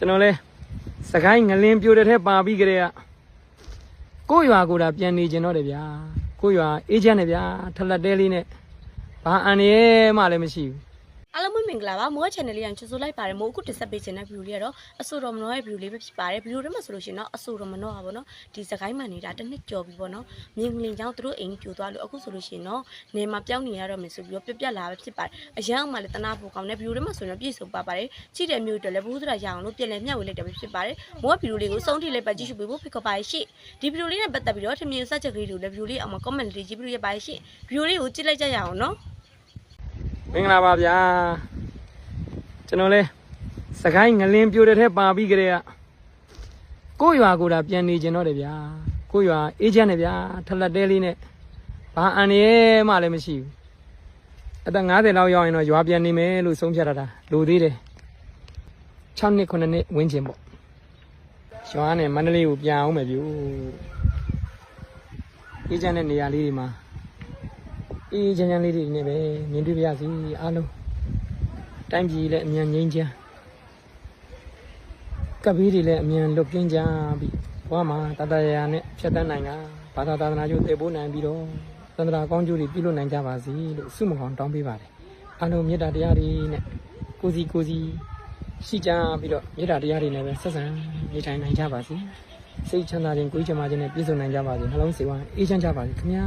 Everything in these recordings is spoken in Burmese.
ကျွန်တော်လဲစကိုင်းငလင်းပြိုတဲ့ထဲပါပြီးကြတဲ့ကကိုယ့်ရွာကိုယ်တာပြန်နေကျင်တော့တယ်ဗျာကိုယ့်ရွာအေးချမ်းတယ်ဗျာထလက်တဲလေးနဲ့ဘာအန်ရဲမှလည်းမရှိဘူး အားလုံးပဲမင်္ဂလာပါမိုး channel လေးရန်ချစ်ဆိုလိုက်ပါတယ်မိုးအခုတက်ဆက်ပေးခြင်းတဲ့ view လေးကတော့အဆိုတော်မနောရဲ့ view လေးပဲဖြစ်ပါတယ် view ထဲမှာဆိုလို့ရှိရင်တော့အဆိုတော်မနောပါဗောနော်ဒီစကိုင်းမှနေတာတစ်နှစ်ကျော်ပြီဗောနော်မြင်းကလင်ချောင်းသူတို့အိမ်ပြိုသွားလို့အခုဆိုလို့ရှိရင်တော့နေမှာပြောင်းနေရတော့မယ်ဆိုပြီးတော့ပြက်ပြက်လာပဲဖြစ်ပါတယ်အရန်အောင်မှလည်းတနာဖို့ကောင်းတဲ့ view ထဲမှာဆိုရင်တော့ပြည့်စုံပါပါတယ်ကြည့်တဲ့မျိုးတွေလည်းဘူးသရာရအောင်လို့ပြန်လည်မျှဝေလိုက်တယ်ပဲဖြစ်ပါတယ်မိုးက view လေးကိုစုံထိလိုက်ပါကြည့်ရှုပေးဖို့ဖိတ်ခေါ်ပါတယ်ရှင့်ဒီ view လေးနဲ့ပတ်သက်ပြီးတော့ထင်မြင်စချက်ကလေးတွေလည်း view လေးအောင်မှာ comment လေးကြည့်ပြီးရပါတယ်ရှင့် view လေးကိုကြည့်လိုက်ကြရအောင်နော် မင်္ဂလာပါဗျာကျွန်တော်လဲစကိုင်းငလင်းပြိုတဲ့ထဲပါပြီးကြတဲ့ကကိုယ့်ရွာကိုယ်တာပြန်နေကျင်တော့တယ်ဗျာကိုယ့်ရွာအေးချမ်းတယ်ဗျာထလက်တဲလေးနဲ့ဘာအန်ရဲမှလည်းမရှိဘူးအသက်50လောက်ရောက်ရင်တော့ရွာပြန်နေမယ်လို့ဆုံးဖြတ်ရတာလိုသေးတယ်6နှစ်9နှစ်ဝင်းကျင်ပေါ့ရွာနဲ့မန္တလေးကိုပြန်အောင်မယ်ဗျို့အေးချမ်းတဲ့နေရာလေးတွေမှာ အေးချမ်းချမ်းလေးတွေနဲ့ပဲမြင်တွေ့ပါရစေအားလုံးတိုင်းပြည်လည်းအမြန်ငြိမ်းချမ်းကပ်ပြီးတွေလည်းအမြန်လွတ်ကင်းကြပြီးဘဝမှာတတရာနဲ့ဖြတ်တန်းနိုင်ကဘာသာသာသနာကျိုးတည်ပိုးနိုင်ပြီးတော့သန္တရာကောင်းကျိုးတွေပြုလုပ်နိုင်ကြပါစေလို့ဆုမကောင်းတောင်းပေးပါတယ်အားလုံးမေတ္တာတရားတွေနဲ့ကိုစီကိုစီရှိကြပြီးတော့မေတ္တာတရားတွေနဲ့ပဲဆက်ဆံနေထိုင်နိုင်ကြပါစေစိတ်ချမ်းသာခြင်းကိုယ်ချမ်းသာခြင်းနဲ့ပြည့်စုံနိုင်ကြပါစေနှလုံးစိတ်ဝမ်းအေးချမ်းကြပါစေခင်ဗျာ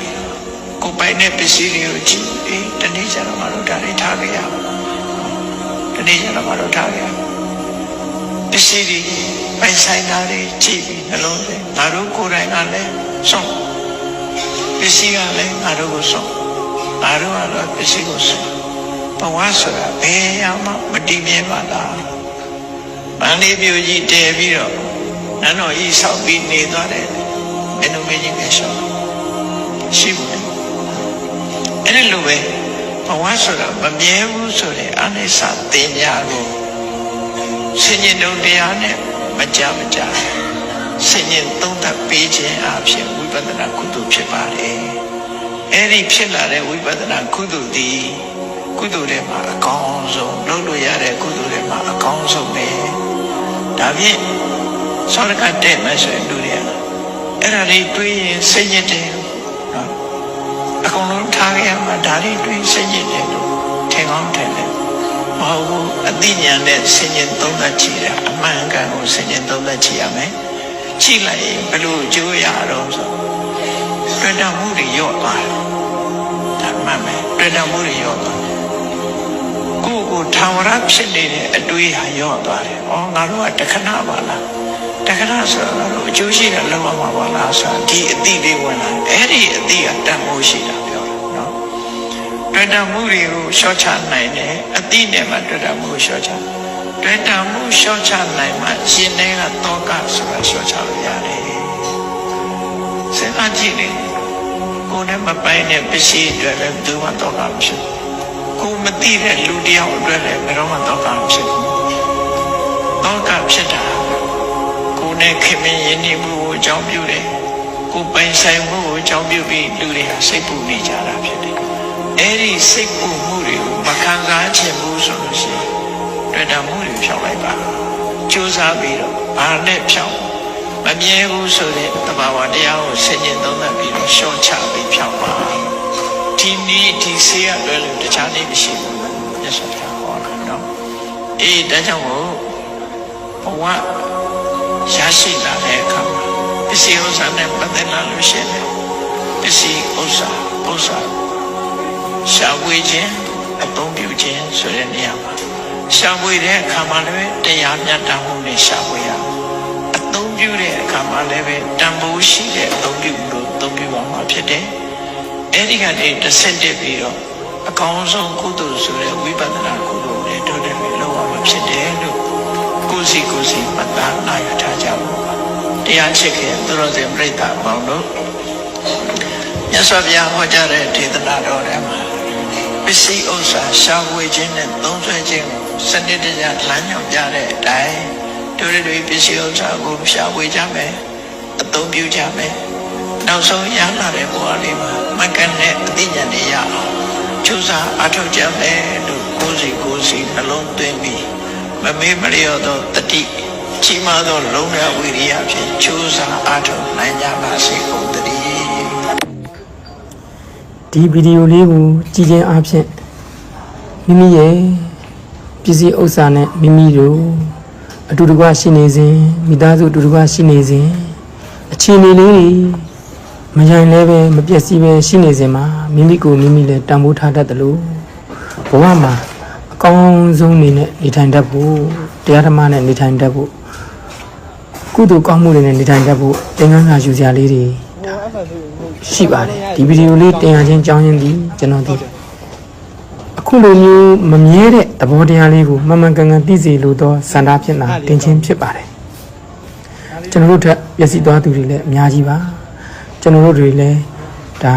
ီ ကိုယ်ပိုင်တဲ့ပစ္စည်းတွေကိုကြည့်အေးတနေ့ကျတော့မတို့ဒါတွေထားကြရအောင်တနေ့ကျတော့မတို့ထားကြရအောင်ပစ္စည်းတွေပိုင်ဆိုင်တာတွေကြည့်ပြီးနှလုံးသွင်းငါတို့ကိုယ်တိုင်ကလည်းဆုံးပစ္စည်းကလည်းငါတို့ကိုဆုံးငါတို့ကတော့ပစ္စည်းကိုဆုံးဘဝဆိုတာဘယ်ရောက်မှမတည်မြဲပါလားမန္လေးမြို့ကြီးတည်ပြီးတော့နန်းတော်ကြီးဆောက်ပြီးနေသွားတယ်မင်းတို့မင်းကြီးကရှောက်ရှိဘူးလေ အဲ့ဒီလိုပဲဘဝဆိုတာမမြဲဘူးဆိုတဲ့အနိစ္စတင်ညာကိုဆင်ញင်တို့တရားနဲ့မကြမကြဆင်ញင်သုံးသပ်ပေးခြင်းအဖြစ်ဝိပဿနာကုသိုလ်ဖြစ်ပါတယ်အဲ့ဒီဖြစ်လာတဲ့ဝိပဿနာကုသိုလ်ဒီကုသိုလ်တွေမှာအကောင်းဆုံးလုပ်လို့ရတဲ့ကုသိုလ်တွေမှာအကောင်းဆုံးပဲဒါဖြင့်သောရကတဲ့မဆိုရင်လူတွေကအဲ့ဒါလေးတွေးရင်စိတ်ညစ်တယ်နော်အကုန်လုံး ထားခဲ့ရမှာဒါတွေတွေ့စိတ်ညစ်တယ်လို့ထင်ကောင်းထင်တယ်မဟုတ်ဘူးအသိဉာဏ်နဲ့ဆင်ញင်သုံးသပ်ကြည့်တာအမှန်ကန်ကိုဆင်ញင်သုံးသပ်ကြည့်ရမယ်ကြည့်လိုက်ရင်ဘယ်လိုကြိုးရတော့ဆိုတွေ့တာမှုတွေရော့သွားတယ်ဒါမှန်မယ်တွေ့တာမှုတွေရော့သွားတယ်ကိုယ့်ကိုထာဝရဖြစ်နေတဲ့အတွေးဟာရော့သွားတယ်။အော်ငါတို့ကတခဏပါလား။တခဏဆိုတော့အကျိုးရှိတာလောက်အောင်ပါပါလားဆိုတော့ဒီအတိလေးဝင်လာတယ်။အဲ့ဒီအတိကတန်ဖိုးရှိတာပြောတာနော်။ တွေ့တာမှုတွေကိုရှော့ချနိုင်တယ်။အတိနဲ့မှတွေ့တာမှုကိုရှော့ချ။တွေ့တာမှုရှော့ချနိုင်မှရှင်တဲ့ကတော့ကဆိုတာရှော့ချလို့ရတယ်။စဉ်းစားကြည့်လေကိုယ်နဲ့မပိုင်တဲ့ပစ္စည်းတွေလည်းဘယ်သူမှတော့ကမဖြစ်ဘူး။ကိုမသိတဲ့လူတယောက်အတွက်လည်းဘယ်တော့မှတော့ကမဖြစ်ဘူး။တော့ကဖြစ်တာကိုနဲ့ခင်မင်းရင်းနှီးမှုကိုအကြောင်းပြုတယ်။ကိုပိုင်ဆိုင်မှုကိုအကြောင်းပြုပြီးလူတွေဟာစိတ်ပူနေကြတာဖြစ်တယ်။ အဲဒီစိတ်ပူမှုတွေကိုမခံစားချင်ဘူးဆိုလို့ရှိရင်တွေ့တာမှုတွေဖြောင်းလိုက်ပါ။ကြိုးစားပြီးတော့ဘာနဲ့ဖြောင်းမမြဲဘူးဆိုတဲ့တဘာဝတရားကိုဆင်ញင်သုံးသပ်ပြီးတော့ရှော့ချပြီးဖြောင်းပါဒီနေ့ဒီဆေးရလွယ်လို့တခြားနေ့မရှိဘူးမြတ်စွာဘုရားဟောတာနော်အေးဒါကြောင့်မို့ဘဝရရှိလာတဲ့အခါမှာပစ္စည်းဥစ္စာနဲ့ပတ်သက်လာလို့ရှိရင်ပစ္စည်းဥစ္စာဥစ္စာ ရှာဝေခြင်းအသုံးပြုခြင်းဆိုတဲ့နေရာမှာရှာဝေတဲ့အခါမှာလည်းတရားမြတ်တာမှုနဲ့ရှာဝေရအသုံးပြုတဲ့အခါမှာလည်းပဲတန်ဖိုးရှိတဲ့အသုံးပြုလို့အသုံးပြုပါမှာဖြစ်တယ်အဲ့ဒီကနေတစ်ဆင့်တက်ပြီးတော့အကောင်းဆုံးကုသိုလ်ဆိုတဲ့ဝိပဿနာကုသိုလ်နဲ့တို့တယ်ပြီးလောက်ရမှာဖြစ်တယ်လို့ကိုယ်စီကိုယ်စီမှတ်သားနိုင်ထားကြပါတတရားချစ်ခင်သူတော်စင်ပြိဿအပေါင်းတို့မြတ်စွာဘုရားဟောကြားတဲ့ဒေသနာတော်ထဲမှာ ပစ္စည်းဥစ္စာရှာဖွေခြင်းနဲ့သုံးစွဲခြင်းကိုစနစ်တကျလမ်းညွှန်ပြတဲ့အတိုင်းတို့တွေပစ္စည်းဥစ္စာကိုရှာဖွေကြမယ်အသုံးပြုကြမယ်နောက်ဆုံးရလာတဲ့ဘဝလေးမှာမကန့်တဲ့အသိဉာဏ်တွေရအောင်ကျူစာအထောက်ကြမယ်လို့ကိုယ်စီကိုယ်စီနှလုံးသွင်းပြီးမမေ့မလျော့သောတတိကြီးမားသောလုံရဝိရိယဖြင့်ကျူစာအထောက်နိုင်ကြပါစေကုန်သတည်း ဒီဗီဒီယိုလေးကိုကြည့်ခြင်းအပြင်မိမိရဲ့ပစ္စည်းဥစ္စာနဲ့မိမိတို့အတူတကွရှိနေစဉ်မိသားစုအတူတကွရှိနေစဉ်အခြေအနေလေးတွေမယိုင်လဲပဲမပြည့်စည်ပဲရှိနေစဉ်မှာမိမိကိုမိမိလည်းတန်ဖိုးထားတတ်တယ်လို့ဘဝမှာအကောင်းဆုံးနေနဲ့နေထိုင်တတ်ဖို့တရားဓမ္မနဲ့နေထိုင်တတ်ဖို့ကုသိုလ်ကောင်းမှုတွေနဲ့နေထိုင်တတ်ဖို့သင်္ကန်းစာယူစရာလေးတွေ ရှိပါတယ်ဒီဗီဒီယိုလေးတင်ရခြင်းကြောင်းရင်းဒီကျွန်တော်ဒီအခုလိုမျိုးမမြဲတဲ့သဘောတရားလေးကိုမှန်မှန်ကန်ကန်သိစေလိုသောစန္ဒဖြစ်တာတင်ခြင်းဖြစ်ပါတယ်ကျွန်တော်တို့ထက်မျက်စိသွားသူတွေလည်းအများကြီးပါကျွန်တော်တို့တွေလည်းဒါ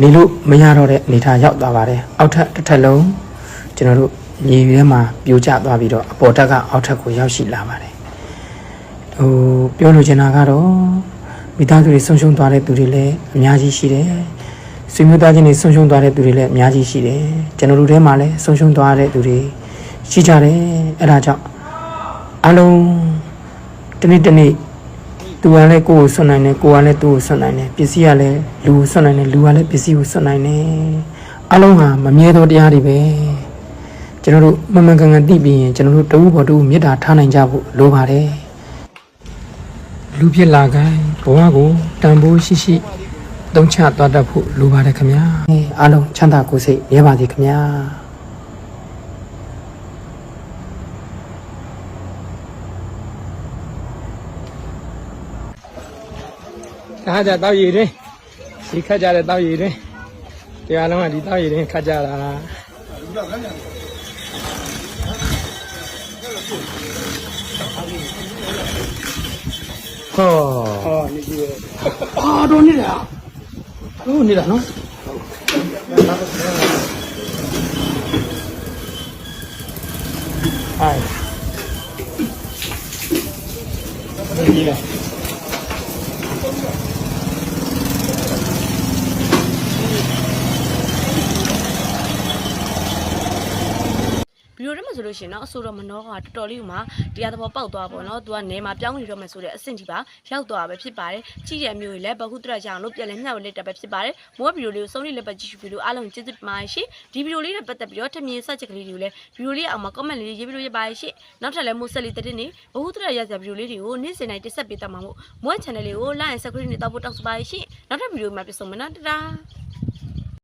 နေလို့မရတော့တဲ့အနေထားရောက်သွားပါတယ်အောက်ထပ်တစ်ထပ်လုံးကျွန်တော်တို့မြေထဲမှာပြိုကျသွားပြီးတော့အပေါ်တက်ကအောက်ထပ်ကိုရောက်ရှိလာပါတယ်ဟိုပြောလို့ချင်တာကတော့ မိသားစုတွေဆုံးရှုံးသွားတဲ့သူတွေလည်းအများကြီးရှိတယ်။ဆွေမျိုးသားချင်းတွေဆုံးရှုံးသွားတဲ့သူတွေလည်းအများကြီးရှိတယ်။ကျွန်တော်တို့ထဲမှာလည်းဆုံးရှုံးသွားတဲ့သူတွေရှိကြတယ်။အဲ့ဒါကြောင့်အလုံးတစ်နေ့တစ်နေ့သူကလည်းကိုယ့်ကိုဆွတ်နိုင်တယ်ကိုယ်ကလည်းသူ့ကိုဆွတ်နိုင်တယ်ပစ္စည်းကလည်းလူကိုဆွတ်နိုင်တယ်လူကလည်းပစ္စည်းကိုဆွတ်နိုင်တယ်အလုံးဟာမမြဲသောတရားတွေပဲကျွန်တော်တို့မမှန်ကန်ကန်သိပြီးရင်ကျွန်တော်တို့တဝူပေါ်တဝူမေတ္တာထားနိုင်ကြဖို့လိုပါတယ်လူဖြစ်လာခိုင်း ဘဝကိုတန်ဖိုးရှိရှိသုံးချသွားတတ်ဖို့လိုပါတယ်ခင်ဗျာအဲအားလုံးချမ်းသာကိုယ်စိတ်ရဲပါစေခင်ဗျာဒါကြတောက်ရည်တွေဒီခတ်ကြတဲ့တောက်ရည်တွေတရားလုံးကဒီတောက်ရည်တွေခတ်ကြတာ 哦，哦，你这个，哦，到你了，哦，你了呢？哎。 လေဗီဒီယိုထဲမှာဆိုလို့ရှိရင်တော့အဆိုတော်မနောကတော်တော်လေးကမှတရားသဘောပေါက်သွားပါတော့သူကနေမှာပြောင်းနေတော့မယ်ဆိုတဲ့အဆင့်ဒီပါရောက်သွားပဲဖြစ်ပါတယ်ကြည့်တဲ့အမျိုးကြီးလည်းဘဟုတရကြအောင်လို့ပြန်လဲမျှဝေလိုက်တာပဲဖြစ်ပါတယ်မိုးဗီဒီယိုလေးကိုစုံလေးလည်းပဲကြည့်ရှုပြီးလို့အားလုံးကျေးဇူးတင်ပါတယ်ရှင်ဒီဗီဒီယိုလေးနဲ့ပတ်သက်ပြီးတော့ထမြင်ဆက်ချက်ကလေးတွေကိုလည်းဗီဒီယိုလေးအောက်မှာ comment လေးရေးပြီးလို့ရပါတယ်ရှင်နောက်ထပ်လည်းမိုးဆက်လေးတက်တဲ့နေဘဟုတရရစရာဗီဒီယိုလေးတွေကိုနေ့စဉ်တိုင်းတက်ဆက်ပေးတတ်မှာမို့မိုး channel လေးကို like and subscribe နဲ့တောက်ဖို့တောက်စပါရှင်နောက်ထပ်ဗီဒီယိုမှာပြန်ဆုံမယ်နော်တတား